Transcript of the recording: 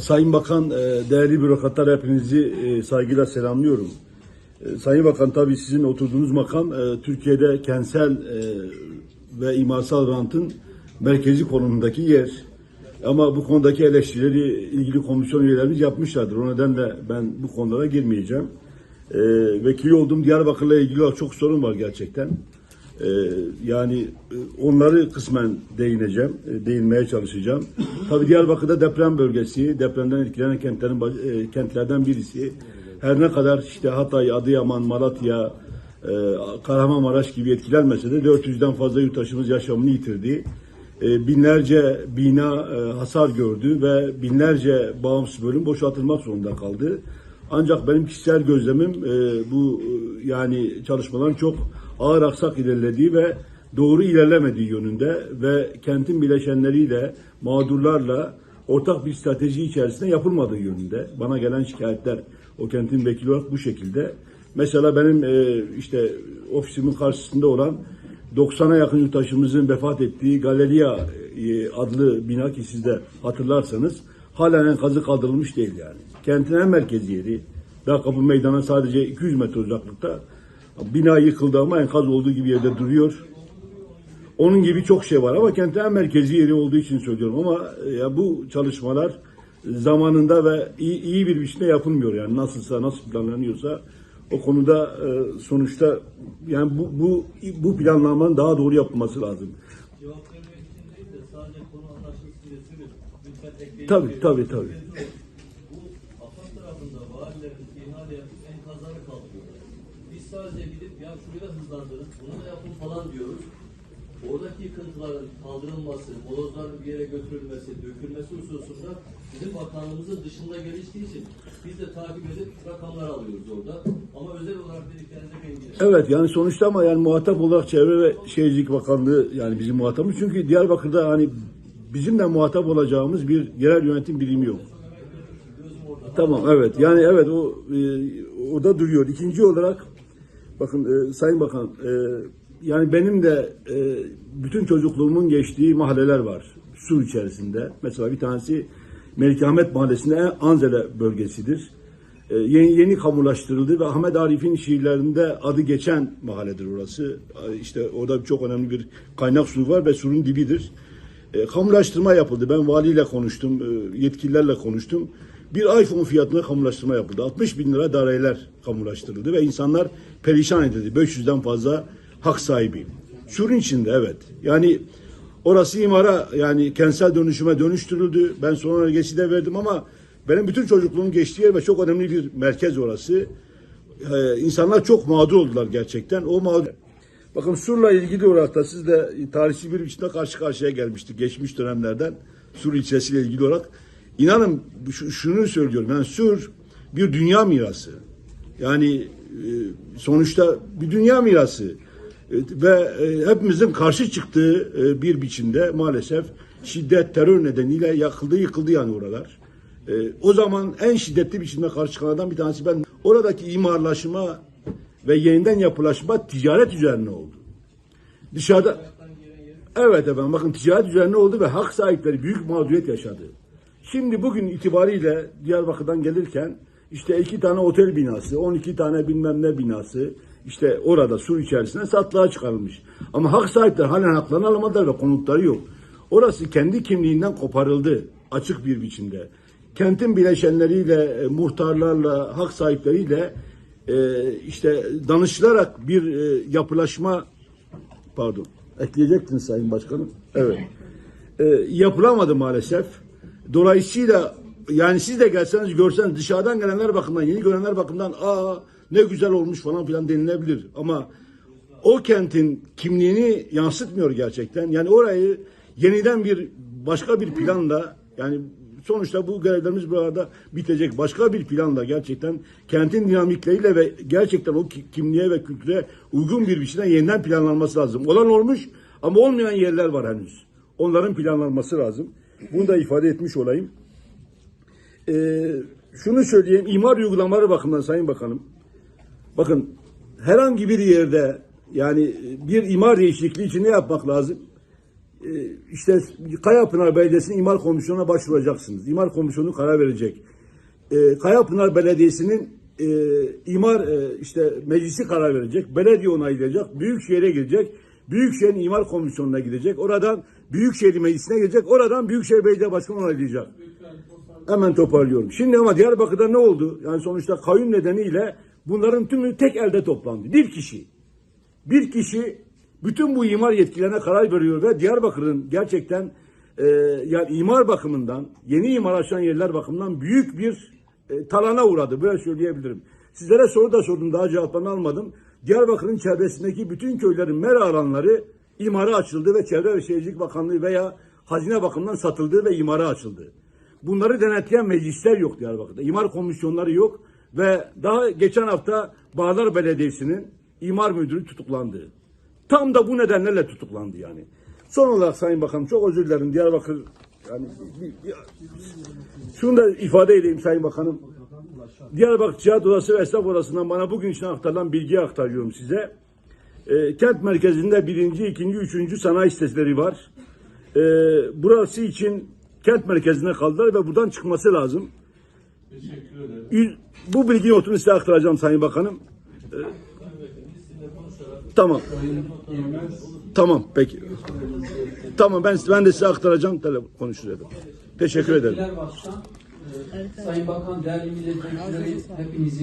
Sayın Bakan, e, değerli bürokratlar hepinizi e, saygıyla selamlıyorum. E, Sayın Bakan tabii sizin oturduğunuz makam Türkiye'de kentsel ve imarsal rantın merkezi konumundaki yer. Ama bu konudaki eleştirileri ilgili komisyon üyelerimiz yapmışlardır. O nedenle ben bu konulara girmeyeceğim. Vekili olduğum Diyarbakır'la ilgili çok sorun var gerçekten. Ee, yani e, onları kısmen değineceğim, e, değinmeye çalışacağım. Tabii Diyarbakır'da deprem bölgesi, depremden etkilenen kentlerin e, kentlerden birisi. Her ne kadar işte Hatay, Adıyaman, Malatya, Kahramanmaraş gibi etkilenmese de 400'den fazla yurttaşımız yaşamını yitirdi. Binlerce bina hasar gördü ve binlerce bağımsız bölüm boşaltılmak zorunda kaldı. Ancak benim kişisel gözlemim bu yani çalışmaların çok ağır aksak ilerlediği ve doğru ilerlemediği yönünde ve kentin bileşenleriyle, mağdurlarla ortak bir strateji içerisinde yapılmadığı yönünde. Bana gelen şikayetler o kentin vekili olarak bu şekilde. Mesela benim e, işte ofisimin karşısında olan 90'a yakın yurttaşımızın vefat ettiği Galeria e, adlı bina ki siz de hatırlarsanız halen enkazı kaldırılmış değil yani. Kentin en merkezi yeri. Daha kapı meydana sadece 200 metre uzaklıkta. Bina yıkıldı ama enkaz olduğu gibi yerde duruyor. Onun gibi çok şey var ama kentin en merkezi yeri olduğu için söylüyorum ama e, ya bu çalışmalar zamanında ve iyi, iyi bir biçimde yapılmıyor yani nasılsa nasıl planlanıyorsa o konuda e, sonuçta yani bu bu bu planlamanın daha doğru yapılması lazım. Cevap vermek için değil de sadece konu anlaşılsın diye söylüyorum. Lütfen ekleyin. Tabii tabii tabii. Bu AFAD tarafında valilerin ihale yapıp enkazları kaldırıyorlar. Sadece gidip ya şurayı da hızlandırın, bunu da yapın falan diyoruz. Oradaki yıkıntıların kaldırılması, molozların bir yere götürülmesi, dökülmesi hususunda bizim bakanlığımızın dışında geliştiği için biz de takip edip rakamlar alıyoruz orada. Ama özel olarak dediklerinize ben gireceğim. Evet yani sonuçta ama yani muhatap olarak Çevre ve Şehircilik Bakanlığı yani bizim muhatabımız. Çünkü Diyarbakır'da hani bizimle muhatap olacağımız bir yerel yönetim birimi yok. Tamam evet yani evet o e, orada duruyor. İkinci olarak bakın e, Sayın Bakan e, yani benim de e, bütün çocukluğumun geçtiği mahalleler var. Sur içerisinde. Mesela bir tanesi Melikahmet Mahallesi'nde Anzele bölgesidir. E, yeni, yeni kamulaştırıldı ve Ahmet Arif'in şiirlerinde adı geçen mahalledir orası. E, İşte orada çok önemli bir kaynak suyu var ve surun dibidir. E, kamulaştırma yapıldı. Ben valiyle konuştum, e, yetkililerle konuştum. Bir iPhone fiyatına kamulaştırma yapıldı. 60 bin lira daireler kamulaştırıldı ve insanlar perişan edildi. 500'den fazla hak sahibi. Surun içinde evet. Yani orası imara yani kentsel dönüşüme dönüştürüldü. Ben sonra önergesi de verdim ama benim bütün çocukluğum geçtiği yer ve çok önemli bir merkez orası. Ee, insanlar çok mağdur oldular gerçekten. O mağdur. Bakın Sur'la ilgili olarak da siz de tarihçi bir biçimde karşı karşıya gelmiştik geçmiş dönemlerden. Sur ilçesiyle ilgili olarak. İnanın şu- şunu söylüyorum yani Sur bir dünya mirası. Yani e, sonuçta bir dünya mirası. E, ve e, hepimizin karşı çıktığı bir biçimde maalesef şiddet, terör nedeniyle yakıldı, yıkıldı yani oralar. O zaman en şiddetli biçimde karşı çıkanlardan bir tanesi ben. Oradaki imarlaşma ve yeniden yapılaşma ticaret üzerine oldu. Dışarıda Evet efendim bakın ticaret üzerine oldu ve hak sahipleri büyük mağduriyet yaşadı. Şimdi bugün itibariyle Diyarbakır'dan gelirken işte iki tane otel binası, 12 tane bilmem ne binası işte orada sur içerisinde satılığa çıkarılmış. Ama hak sahipleri halen haklarını alamadılar ve konutları yok. Orası kendi kimliğinden koparıldı açık bir biçimde. Kentin bileşenleriyle, e, muhtarlarla, hak sahipleriyle e, işte danışılarak bir e, yapılaşma pardon ekleyecektiniz Sayın Başkanım. Evet. Yapılamadı maalesef. Dolayısıyla yani siz de gelseniz görseniz dışarıdan gelenler bakımından yeni görenler bakımından aa ne güzel olmuş falan filan denilebilir. Ama o kentin kimliğini yansıtmıyor gerçekten. Yani orayı yeniden bir başka bir planla yani sonuçta bu görevlerimiz burada bitecek. Başka bir planla gerçekten kentin dinamikleriyle ve gerçekten o ki- kimliğe ve kültüre uygun bir biçimde yeniden planlanması lazım. Olan olmuş ama olmayan yerler var henüz. Onların planlanması lazım. Bunu da ifade etmiş olayım. Ee, şunu söyleyeyim, imar uygulamaları bakımından Sayın Bakanım, bakın herhangi bir yerde yani bir imar değişikliği için ne yapmak lazım? e, işte Kayapınar Belediyesi'nin imar komisyonuna başvuracaksınız. İmar komisyonu karar verecek. E, Kayapınar Belediyesi'nin e, imar e, işte meclisi karar verecek. Belediye onaylayacak. Büyükşehir'e gidecek. Büyükşehir'in imar komisyonuna gidecek. Oradan Büyükşehir Meclisi'ne gidecek. Oradan Büyükşehir Belediye Başkanı onaylayacak. Hemen toparlıyorum. Şimdi ama Diyarbakır'da ne oldu? Yani sonuçta kayyum nedeniyle bunların tümü tek elde toplandı. Bir kişi. Bir kişi bütün bu imar yetkilerine karar veriyor ve Diyarbakır'ın gerçekten e, yani imar bakımından, yeni imar açan yerler bakımından büyük bir e, talana uğradı. Böyle söyleyebilirim. Sizlere soru da sordum daha cevaplarını almadım. Diyarbakır'ın çevresindeki bütün köylerin mera alanları imara açıldı ve Çevre ve Şehircilik Bakanlığı veya hazine bakımından satıldı ve imara açıldı. Bunları denetleyen meclisler yok Diyarbakır'da. İmar komisyonları yok ve daha geçen hafta Bağlar Belediyesi'nin imar müdürü tutuklandı. Tam da bu nedenlerle tutuklandı yani. Son olarak Sayın Bakanım çok özür dilerim Diyarbakır yani şunu da ifade edeyim Sayın Bakanım. Diyarbakır Ticaret Odası ve Esnaf Odası'ndan bana bugün için aktarılan bilgiyi aktarıyorum size. Ee, kent merkezinde birinci, ikinci, üçüncü sanayi siteleri var. Ee, burası için kent merkezine kaldılar ve buradan çıkması lazım. Yüz- Bu bilgi notunu size aktaracağım Sayın Bakanım. Ee, tamam. Tamam peki. Tamam ben ben de size aktaracağım. Telefon konuşuruz. Teşekkür ederim. Başkan. Ee, Sayın Bakan, değerli milletvekilleri hepinizi